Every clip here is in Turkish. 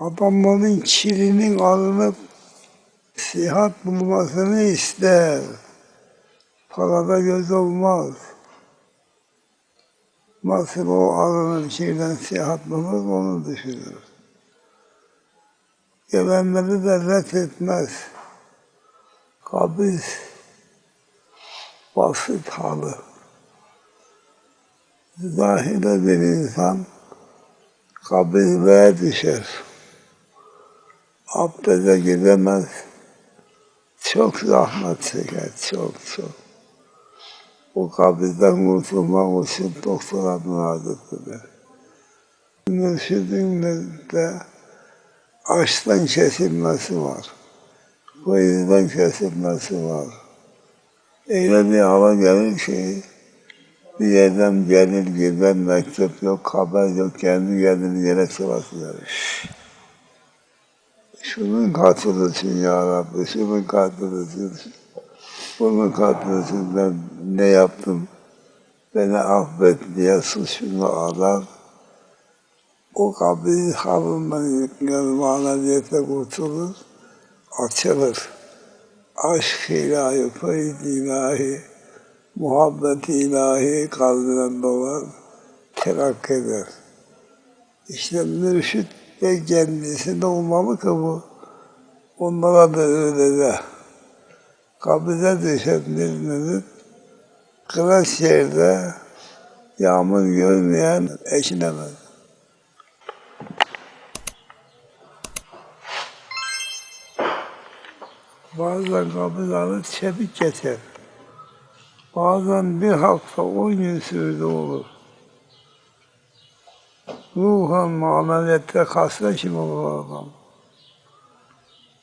Adamların kirinin alınıp sihat bulmasını ister. Parada göz olmaz. Nasıl o alının kirden sihat bulur onu düşünür. Gelenleri de ret etmez. Kabis basit halı. Zahide bir insan kabirliğe düşer. Abdeste gidemez. Çok zahmet çeker, çok çok. O kabirden kurtulmak için doktora müracaat eder. Mürşidin de açtan kesilmesi var. Kuyudan kesilmesi var. Öyle bir hava gelir ki bir yerden gelir girmem mektup yok, haber yok, kendi kendini yere sırası gelir. Şunun katılırsın ya Rabbi, şunun katılırsın. Bunun katılırsın ben ne yaptım, beni affet diye suçunu arar. O halından yıkılır, maneviyete kurtulur, açılır. Aşk ilahi, feyz ilahi, muhabbet ilahi kalbine dolar, terakki eder. İşte mürşit de kendisinde olmalı ki bu. Onlara da öyle de. Kabire düşen bir mürşit, kıraç yerde yağmur görmeyen eşinemez. Bazen kabirleri çevik geçer. Bazen bir hafta, on gün sürdü olur. Ruhan maneviyette kasreşim olur adam.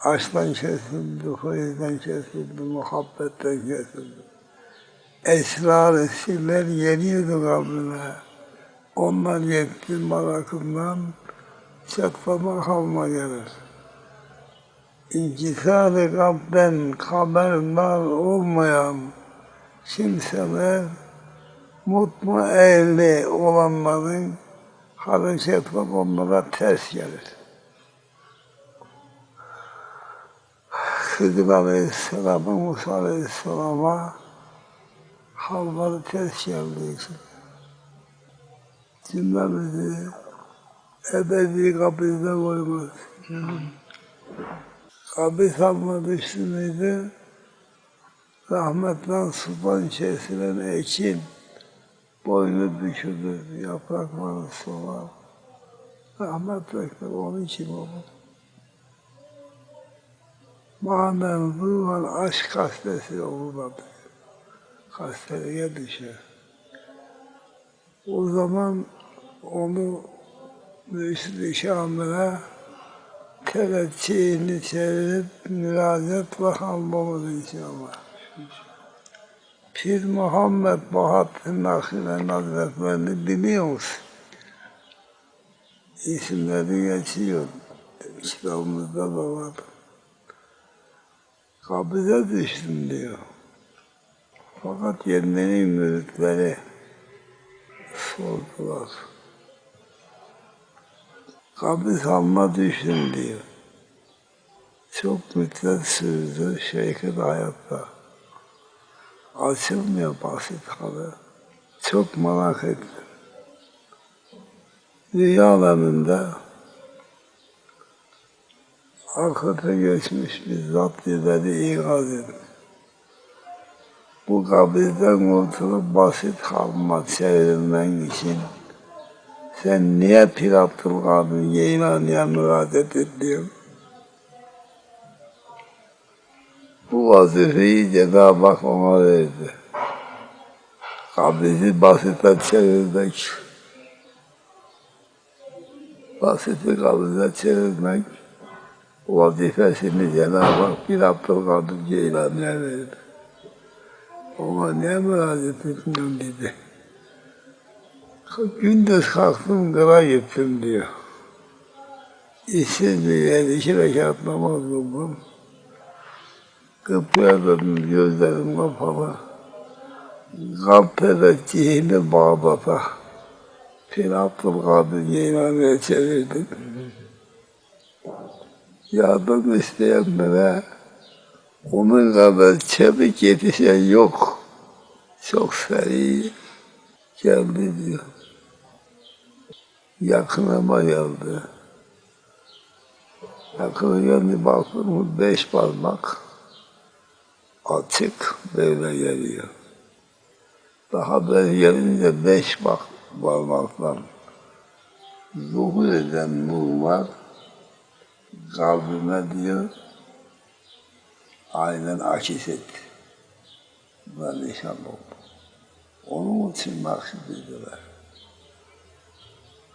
Aşktan kesildi, feyizden kesildi, muhabbetten kesildi. Esrar-ı sirler geliyordu kabrine. Onlar yetti merakından çatlama kalma gelir. İnkisar-ı kalpten haberler olmayan kimseler mutmainli olanların hareketler onlara ters gelir. Hızır Aleyhisselam'a, Musa Aleyhisselam'a halları ters için cümlemizi ebedi kabirde koymaz. Kabir salma düştü müydü? Rahmetle sudan kesilen ekin boynu bükülür, yaprakları solar. Rahmet bekler, onun için olur. Manen ruhan aşk hastası olur adı. Hastalığa düşer. O zaman onu Mürşid-i Şamil'e teveccühini çevirip müracaat hamdolur inşallah. Pir Muhammed Bahattin Nakşibendi Hazretlerini biliyor musun? İsimleri geçiyor. Kitabımızda da var. Kabire düştüm diyor. Fakat kendini müritleri sordular. Kabir salma düştüm diyor. Çok müddet sürdü şeyhin hayatta. Açılmıyor basit halı. Çok merak ettim. Dünya aleminde arkada geçmiş bir zat dedi ikaz edin. Bu kabirden kurtulup basit halma çevirmen için sen niye Pir Abdülkadir Geylani'ye müracaat ediyorsun? Bu vazifeyi Cenab-ı Hak ona verdi. Kabiri basite çevirmek, basiti kabire çevirmek vazifesini Cenab-ı Hak bir Abdülkadir Geylani'ye verdi. Ona niye müracaat etmiyorsun dedi. Gündüz kalktım kıra gittim diyor. İşsiz bir yer, iki rekat namaz kıldım. Kıpkıya döndüm, gözlerim kapalı. Kalp teveccühimi Bağdat'a. Pir Abdülkadir Geylani'ye çevirdim. yardım isteyenlere onun kadar çabuk yetişen yok. Çok seri geldi diyor. Yakınıma geldi. Yakına geldi baktım beş parmak açık böyle geliyor. Daha böyle gelince beş bak parmaktan zuhur eden nur var. Kalbime diyor aynen akis etti. Ben nişan oldu. Onun için maksud ediyorlar.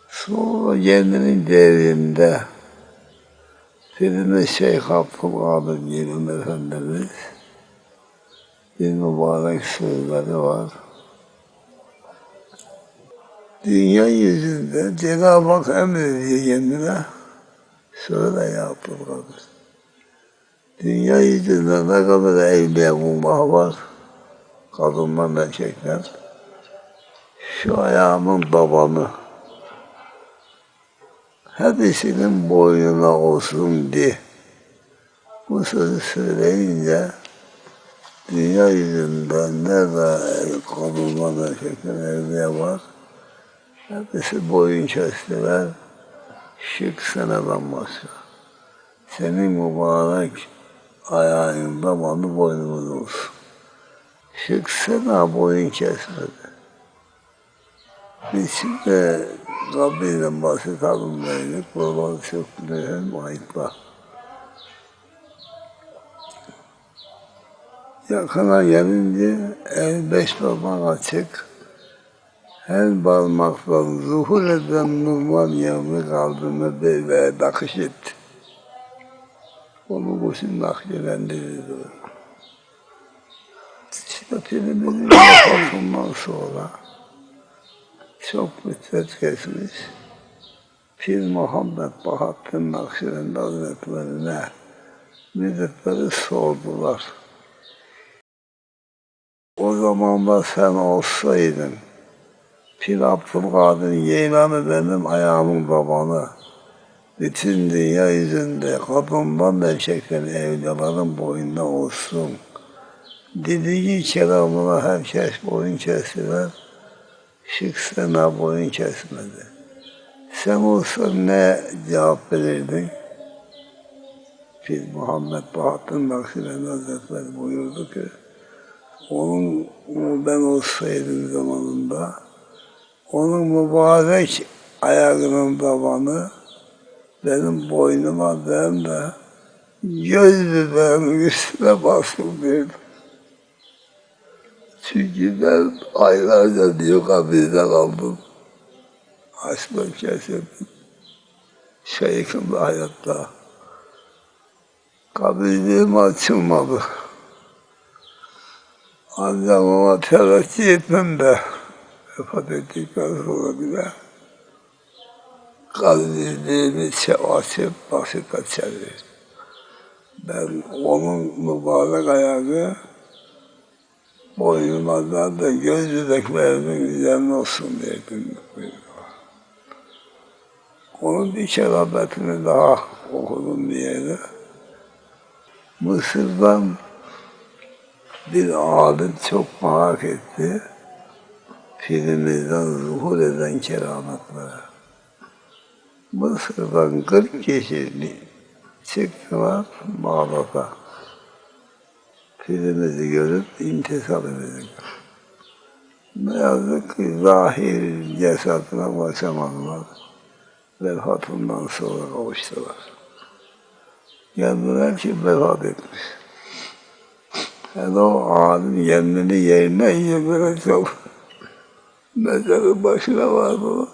Sonra kendinin devrinde Firimiz Şeyh Abdülkadir Yerim Efendimiz bir mübarek sözleri var. Dünya yüzünde Cenab-ı Hak emrediyor kendine. Söyle ya Abdülkadir. Dünya yüzünde ne kadar evliyaullah var. Kadınlar, erkekler. Şu ayağımın tabanı. Hepsinin boynuna olsun diye. Bu sözü söyleyince dünya yüzünde nerede erkekler evliya var. Hepsi boyun kestiler. Şık seneden başka. Senin mübarek ayağın tabanı boynumuz olsun. Şık sena boyun kesmedi. Biz şimdi Rabbiyle basit alımdaydık. Buralar çok mühim ayıplar. Yakına gelince el beş parmak açık. Her parmaktan zuhur eden nurlar yanı kalbime böyle nakış etti. Onu kuşun nakşelendirirdi. İşte filminin yapımından sonra çok müddet geçmiş. Pir Muhammed Bahattin Nakşibendi Hazretlerine müdetleri sordular. O zamanlar sen olsaydın, Pir Abdülkadir Yeylani benim ayağımın babanı, bütün dünya yüzünde kadından erkekten evliyaların boyunda olsun. Dediği kelamına herkes boyun kestiler. Şık sana boyun kesmedi. Sen olsan ne cevap verirdin? Pir Muhammed Bahattin Nakşibendi Hazretleri buyurdu ki, onun onu ben olsaydım zamanında, onun mübarek ayağının tabanı benim boynuma ben de göz bebeğimin üstüne dedim. Çünkü ben aylarca diyor kabirde kaldım. Açlığım kesildi. Şeyhim hayatta. Kabirliğim açılmadı. Ancak ona teveccüh etmem de vefat ettikten sonra bile kabirliğimi açıp basite çevirdim. Ben onun mübarek ayağı boynumdan da göz bebeklerimin üzerine olsun diye günlük. Onun bir şerabetini daha okudum bir yere. Mısır'dan bir alim çok merak etti. Pirimizden zuhur eden kerametlere. Mısır'dan 40 kişi çıktılar Bağdat'a. Pirimizi görüp intisal edecek. Ne yazık ki zahir cesadına ulaşamadılar. Vefatından sonra kavuştular. Geldiler ki vefat etmiş. Yani o alim kendini yerine böyle çok mezarın başına vardı.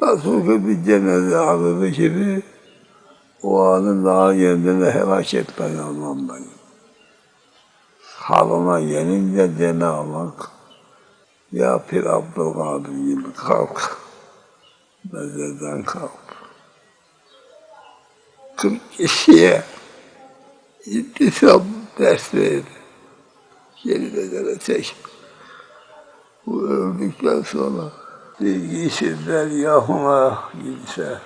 Nasıl ki bir cenaze ağrıdı gibi o anın daha kendini helak etmen anlamdan. Halına gelince Cenab-ı Hak ya Pir Abdülkadir gibi kalk. Mezardan kalk. Kırk kişiye intisam ders verdi. Geri mezara çek. Bu öldükten sonra bilgisizler yahuna gitse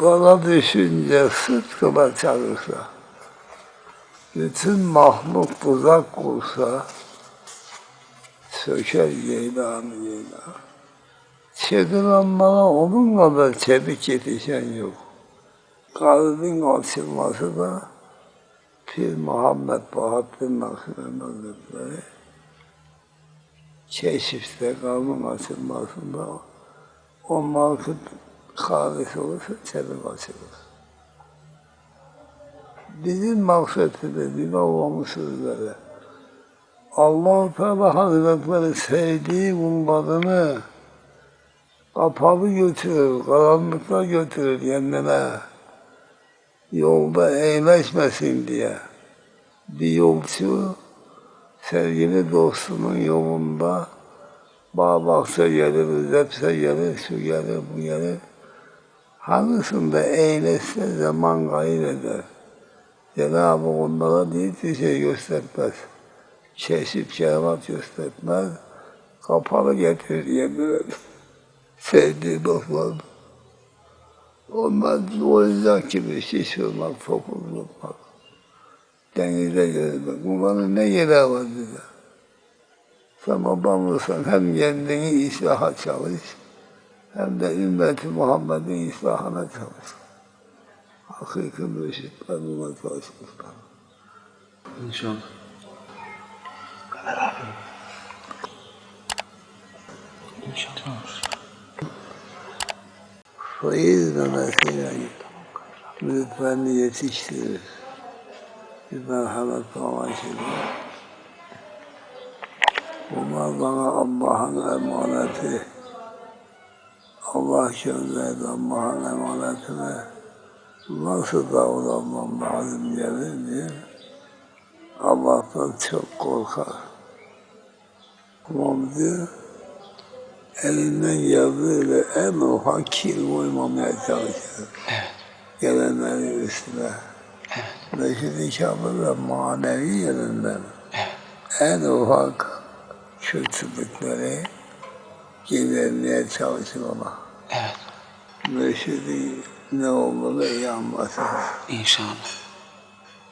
bana düşünce sıtkıla çalışsa, bütün mahluk tuzak kursa, söker Geylani Geylani. Çekilen bana onun kadar çevik yetişen yok. Kalbin açılması da Pir Muhammed Bahattin Nakşibendi Hazretleri keşifte kalbin açılmasında o markı halis olursa çevik açılır. Bizim maksatımız bir olmamız sözleri. Allah-u Teala Hazretleri sevdiği kullarını kapalı götürür, karanlıkta götürür kendine. Yolda eğleşmesin diye. Bir yolcu sevgili dostunun yolunda bağ bahçe gelir, zepse gelir, şu gelir, bu gelir. Hangisinde eğleşse zaman kaybeder. Cenab-ı onlara hiçbir şey göstermez. Çeşit şehvat göstermez. Kapalı getirir yemin Sevdiği dostlar. Onlar oyuncak gibi şişirmek, fokurlukmak. Denize girmek. Bunların ne yeri var bize? Sen babamlısın hem kendini islaha çalış, hem de ümmeti Muhammed'in islahına çalış. Hakiki mürşitler buna çalışmışlar. İnşallah. İnşallah. Feyiz memesiyle lütfen yetiştirir. Bir merhamet amaçıyla. Bunlar bana Allah'ın emaneti. Allah gönderdi Allah'ın emanetine. Nasıl davranmam lazım gelince Allah'tan çok korkar. Kulum diyor, elinden geldiğiyle en ufak kir koymamaya çalışır. Gelenlerin üstüne. Ve şimdi Kabe ve manevi yerinden en ufak kötülükleri gidermeye çalışır ona. Evet. Mürşidi ne olduğunu iyi anlasın. İnşallah.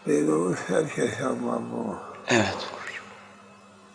Olur herkes anlar bunu. Evet.